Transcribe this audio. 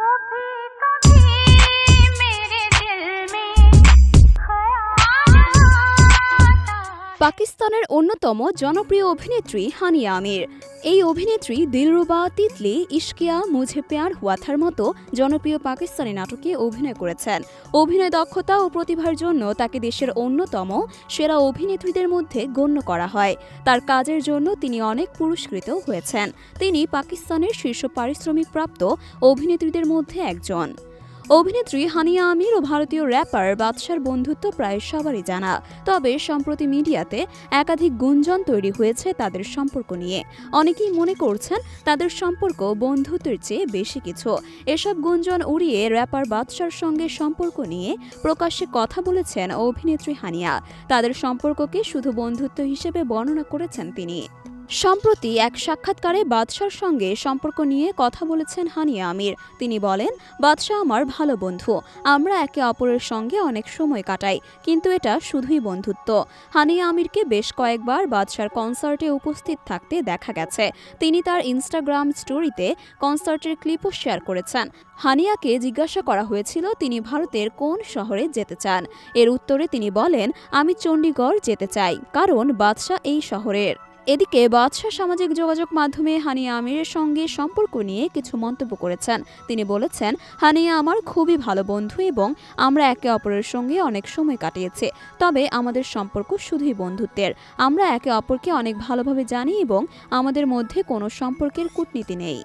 कभी পাকিস্তানের অন্যতম জনপ্রিয় অভিনেত্রী হানিয়া আমির। এই অভিনেত্রী দিলরুবা, তিতলি, ইশকিয়া মুঝে প্যার হুয়াথার মতো জনপ্রিয় পাকিস্তানি নাটকে অভিনয় করেছেন। অভিনয় দক্ষতা ও প্রতিভার জন্য তাকে দেশের অন্যতম সেরা অভিনেত্রীদের মধ্যে গণ্য করা হয়। তার কাজের জন্য তিনি অনেক পুরস্কৃত হয়েছেন। তিনি পাকিস্তানের শীর্ষ পারিশ্রমিক প্রাপ্ত অভিনেত্রীদের মধ্যে একজন। অভিনেত্রী হানিয়া আমির ও ভারতীয় র্যাপার বাদশার বন্ধুত্ব প্রায় সবারই জানা। তবে সম্প্রতি মিডিয়াতে একাধিক গুঞ্জন তৈরি হয়েছে তাদের সম্পর্ক নিয়ে। অনেকেই মনে করছেন তাদের সম্পর্ক বন্ধুত্বের চেয়ে বেশি কিছু। এসব গুঞ্জন উড়িয়ে র্যাপার বাদশার সঙ্গে সম্পর্ক নিয়ে প্রকাশ্যে কথা বলেছেন অভিনেত্রী হানিয়া। তাদের সম্পর্ককে শুধু বন্ধুত্ব হিসেবে বর্ণনা করেছেন তিনি। সম্প্রতি এক সাক্ষাৎকারে বাদশার সঙ্গে সম্পর্ক নিয়ে কথা বলেছেন হানিয়া আমির। তিনি বলেন, বাদশাহ আমার ভালো বন্ধু। আমরা একে অপরের সঙ্গে অনেক সময় কাটাই, কিন্তু এটা শুধুই বন্ধুত্ব। হানিয়া আমিরকে বেশ কয়েকবার বাদশার কনসার্টে উপস্থিত থাকতে দেখা গেছে। তিনি তার ইনস্টাগ্রাম স্টোরিতে কনসার্টের ক্লিপও শেয়ার করেছেন। হানিয়াকে জিজ্ঞাসা করা হয়েছিল, তিনি ভারতের কোন শহরে যেতে চান? এর উত্তরে তিনি বলেন, আমি চণ্ডীগড় যেতে চাই, কারণ বাদশাহ এই শহরের। এদিকে বাদশাহ সামাজিক যোগাযোগ মাধ্যমে হানিয়া আমিরের সঙ্গে সম্পর্ক নিয়ে কিছু মন্তব্য করেছেন। তিনি বলেছেন, হানিয়া আমার খুবই ভালো বন্ধু এবং আমরা একে অপরের সঙ্গে অনেক সময় কাটিয়েছি। তবে আমাদের সম্পর্ক শুধুই বন্ধুত্বের। আমরা একে অপরকে অনেক ভালোভাবে জানি এবং আমাদের মধ্যে কোনো সম্পর্কের কূটনীতি নেই।